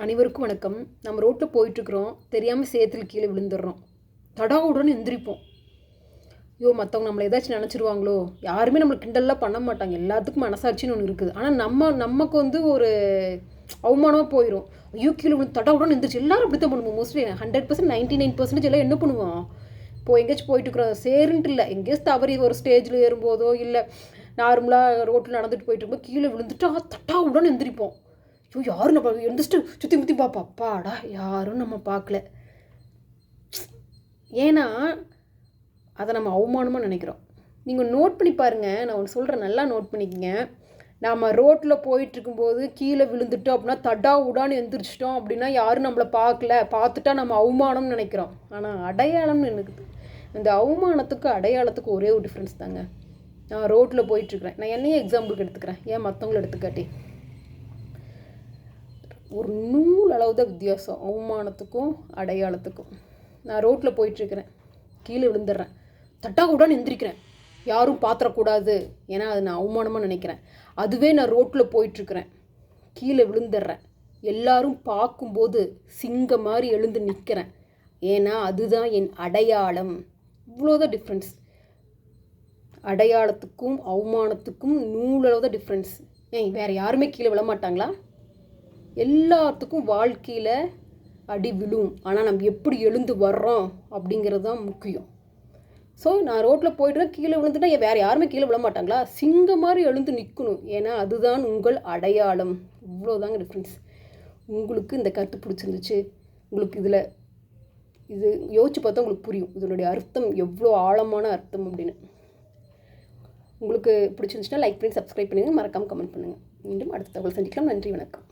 அனைவருக்கும் வணக்கம். நம்ம ரோட்டில் போயிட்டுருக்குறோம். தெரியாமல் சேத்தில் கீழே விழுந்துடுறோம். தடாவுடன் எந்திரிப்போம். ஐயோ மற்றவங்க நம்மளை ஏதாச்சும் நினச்சிருவாங்களோ? யாருமே நம்மளை கிண்டல்லாம் பண்ண மாட்டாங்க. எல்லாத்துக்கும் மனசாட்சின்னு ஒன்று இருக்குது. ஆனால் நம்ம நமக்கு வந்து ஒரு அவமானமாக போயிடும் ஐயோ கீழே விழுந்து தடாவுடன் எந்திரிச்சு எல்லாரும் அப்படி தான் பண்ணுவோம். Mostly hundred percent ninety nine percentage எல்லாம் என்ன பண்ணுவோம்? இப்போ எங்கேயாச்சும் போயிட்டுருக்குறோம். சேருன்ட்டு இல்லை. எங்கேயாச்சும் தவறி ஒரு ஸ்டேஜில் ஏறும்போதோ இல்லை நார்மலாக ரோட்டில் நடந்துட்டு போயிட்டு இருக்கும்போது கீழே விழுந்துட்டா தட்டாவுடன் எந்திரிப்போம். ஐயோ யாரும் நம்ம எழுந்திரிச்சிட்டு சுற்றி முற்றி பார்ப்பா அப்பாடா யாரும் நம்ம பார்க்கல ஏன்னா அதை நம்ம அவமானமாக நினைக்கிறோம். நீங்கள் நோட் பண்ணி பாருங்கள் நான் ஒன்று சொல்கிறேன் நல்லா நோட் பண்ணிக்கங்க. நாம் ரோட்டில் போயிட்டுருக்கும்போது கீழே விழுந்துட்டோம் அப்படின்னா தடா உடான்னு எந்திரிச்சிட்டோம் அப்படின்னா யாரும் நம்மளை பார்க்கல பார்த்துட்டா நம்ம அவமானம்னு நினைக்கிறோம். ஆனால் அடையாளம்னு இருக்குது இந்த அவமானத்துக்கும் அடையாளத்துக்கும் ஒரே ஒரு டிஃப்ரென்ஸ் தாங்க. நான் ரோட்டில் போயிட்டுருக்குறேன் நான் என்னையே எக்ஸாம்பிளுக்கு எடுத்துக்கிறேன். ஏன் மற்றவங்கள எடுத்துக்காட்டி. ஒரு நூல் அளவு தான் வித்தியாசம். அவமானத்துக்கும் அடையாளத்துக்கும். நான் ரோட்டில் போயிட்டுருக்கிறேன். கீழே விழுந்துடுறேன். தட்டா கூட எந்திரிக்கிறேன் யாரும் பாத்திரக்கூடாது. ஏன்னா அது நான் அவமானமாக நினைக்கிறேன். அதுவே நான் ரோட்டில் போயிட்டுருக்கிறேன். கீழே விழுந்துடுறேன். எல்லாரும் பார்க்கும்போது சிங்க மாதிரி எழுந்து நிற்கிறேன் ஏன்னா அதுதான் என் அடையாளம். இவ்வளோதான் டிஃப்ரென்ஸ் அடையாளத்துக்கும் அவமானத்துக்கும் நூலளவு தான் டிஃப்ரென்ஸ் ஏன் வேறு யாருமே கீழே விழ மாட்டாங்களா எல்லாத்துக்கும் வாழ்க்கையில் அடி விழும். ஆனால் நம்ம எப்படி எழுந்து வர்றோம் அப்படிங்கிறது தான் முக்கியம். ஸோ நான் ரோட்டில் போய்ட்டு கீழே விழுந்துட்டா வேறு யாருமே கீழே விழ மாட்டாங்களா? சிங்கம் மாதிரி எழுந்து நிற்கணும் ஏன்னா அதுதான் உங்கள் அடையாளம். இவ்வளோதாங்க டிஃப்ரென்ஸ் உங்களுக்கு இந்த கருத்து பிடிச்சிருந்துச்சு. உங்களுக்கு இதில் இது யோசிச்சு பார்த்தா உங்களுக்கு புரியும். இதனுடைய அர்த்தம் எவ்வளோ ஆழமான அர்த்தம் அப்படின்னு. உங்களுக்கு பிடிச்சிருந்துச்சுன்னா லைக் பண்ணி சப்ஸ்கிரைப் பண்ணுங்கள் மறக்காமல் கமெண்ட் பண்ணுங்கள் மீண்டும் அடுத்த தகவல் சந்திக்கலாம். நன்றி வணக்கம்.